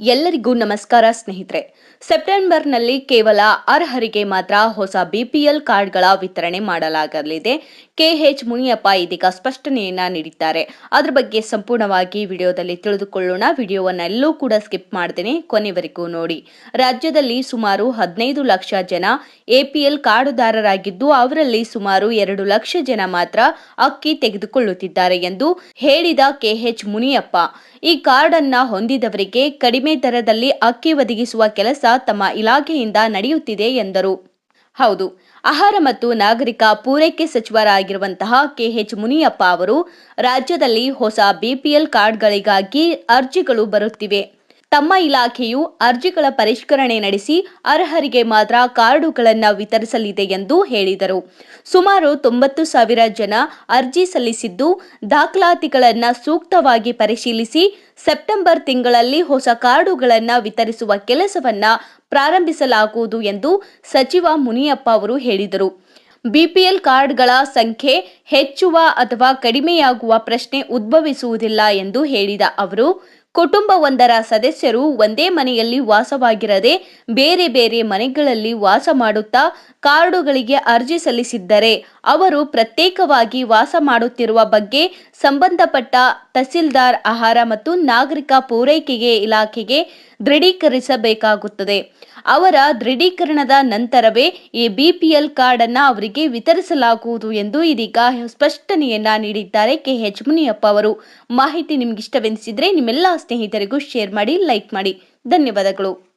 ಎಲ್ಲರಿಗೂ ನಮಸ್ಕಾರ ಸ್ನೇಹಿತರೆ. ಸೆಪ್ಟೆಂಬರ್ನಲ್ಲಿ ಕೇವಲ ಅರ್ಹರಿಗೆ ಮಾತ್ರ ಹೊಸ ಬಿಪಿಎಲ್ ಕಾರ್ಡ್ಗಳ ವಿತರಣೆ ಮಾಡಲಾಗಲಿದೆ. ಕೆಎಚ್ ಮುನಿಯಪ್ಪ ಇದೀಗ ಸ್ಪಷ್ಟನೆಯನ್ನ ನೀಡಿದ್ದಾರೆ. ಅದರ ಬಗ್ಗೆ ಸಂಪೂರ್ಣವಾಗಿ ವಿಡಿಯೋದಲ್ಲಿ ತಿಳಿದುಕೊಳ್ಳೋಣ. ವಿಡಿಯೋವನ್ನೆಲ್ಲೂ ಕೂಡ ಸ್ಕಿಪ್ ಮಾಡ್ತೇನೆ ಕೊನೆವರೆಗೂ ನೋಡಿ. ರಾಜ್ಯದಲ್ಲಿ ಸುಮಾರು ಹದಿನೈದು ಲಕ್ಷ ಜನ ಎಪಿಎಲ್ ಕಾರ್ಡುದಾರರಾಗಿದ್ದು ಅವರಲ್ಲಿ ಸುಮಾರು ಎರಡು ಲಕ್ಷ ಜನ ಮಾತ್ರ ಅಕ್ಕಿ ತೆಗೆದುಕೊಳ್ಳುತ್ತಿದ್ದಾರೆ ಎಂದು ಹೇಳಿದ ಕೆಎಚ್ ಮುನಿಯಪ್ಪ. ಈ ಕಾರ್ಡ್ ಹೊಂದಿದವರಿಗೆ ಕಡಿಮೆ ದರದಲ್ಲಿ ಅಕ್ಕಿ ಒದಗಿಸುವ ಕೆಲಸ ತಮ್ಮ ಇಲಾಖೆಯಿಂದ ನಡೆಯುತ್ತಿದೆ ಎಂದರು. ಹೌದು, ಆಹಾರ ಮತ್ತು ನಾಗರಿಕ ಪೂರೈಕೆ ಸಚಿವರಾಗಿರುವಂತಹ ಕೆಎಚ್ ಮುನಿಯಪ್ಪ ಅವರು ರಾಜ್ಯದಲ್ಲಿ ಹೊಸ ಬಿಪಿಎಲ್ ಕಾರ್ಡ್ಗಳಿಗಾಗಿ ಅರ್ಜಿಗಳು ಬರುತ್ತಿವೆ. ತಮ್ಮ ಇಲಾಖೆಯು ಅರ್ಜಿಗಳ ಪರಿಷ್ಕರಣೆ ನಡೆಸಿ ಅರ್ಹರಿಗೆ ಮಾತ್ರ ಕಾರ್ಡುಗಳನ್ನು ವಿತರಿಸಲಿದೆ ಎಂದು ಹೇಳಿದರು. ಸುಮಾರು ತೊಂಬತ್ತು ಸಾವಿರ ಜನ ಅರ್ಜಿ ಸಲ್ಲಿಸಿದ್ದು, ದಾಖಲಾತಿಗಳನ್ನು ಸೂಕ್ತವಾಗಿ ಪರಿಶೀಲಿಸಿ ಸೆಪ್ಟೆಂಬರ್ ತಿಂಗಳಲ್ಲಿ ಹೊಸ ಕಾರ್ಡುಗಳನ್ನು ವಿತರಿಸುವ ಕೆಲಸವನ್ನು ಪ್ರಾರಂಭಿಸಲಾಗುವುದು ಎಂದು ಸಚಿವ ಮುನಿಯಪ್ಪ ಅವರು ಹೇಳಿದರು. ಬಿಪಿಎಲ್ ಕಾರ್ಡ್ಗಳ ಸಂಖ್ಯೆ ಹೆಚ್ಚುವ ಅಥವಾ ಕಡಿಮೆಯಾಗುವ ಪ್ರಶ್ನೆ ಉದ್ಭವಿಸುವುದಿಲ್ಲ ಎಂದು ಹೇಳಿದ ಅವರು ಕುಟುಂಬವೊಂದರ ಸದಸ್ಯರು ಒಂದೇ ಮನೆಯಲ್ಲಿ ವಾಸವಾಗಿರದೆ ಬೇರೆ ಬೇರೆ ಮನೆಗಳಲ್ಲಿ ವಾಸ ಮಾಡುತ್ತಾ ಕಾರ್ಡುಗಳಿಗೆ ಅರ್ಜಿ ಸಲ್ಲಿಸಿದ್ದರೆ ಅವರು ಪ್ರತ್ಯೇಕವಾಗಿ ವಾಸ ಮಾಡುತ್ತಿರುವ ಬಗ್ಗೆ ಸಂಬಂಧಪಟ್ಟ ತಹಸೀಲ್ದಾರ್ ಆಹಾರ ಮತ್ತು ನಾಗರಿಕ ಪೂರೈಕೆಗೆ ಇಲಾಖೆಗೆ ದೃಢೀಕರಿಸಬೇಕಾಗುತ್ತದೆ. ಅವರ ದೃಢೀಕರಣದ ನಂತರವೇ ಈ ಬಿಪಿಎಲ್ ಕಾರ್ಡ್ ಅನ್ನ ಅವರಿಗೆ ವಿತರಿಸಲಾಗುವುದು ಎಂದು ಇದೀಗ ಸ್ಪಷ್ಟನೆಯನ್ನ ನೀಡಿದ್ದಾರೆ ಕೆ ಹೆಚ್ ಮುನಿಯಪ್ಪ ಅವರು. ಮಾಹಿತಿ ನಿಮ್ಗೆ ಇಷ್ಟವೆನಿಸಿದ್ರೆ ನಿಮ್ಮೆಲ್ಲ ಸ್ನೇಹಿತರಿಗೂ ಶೇರ್ ಮಾಡಿ, ಲೈಕ್ ಮಾಡಿ. ಧನ್ಯವಾದಗಳು.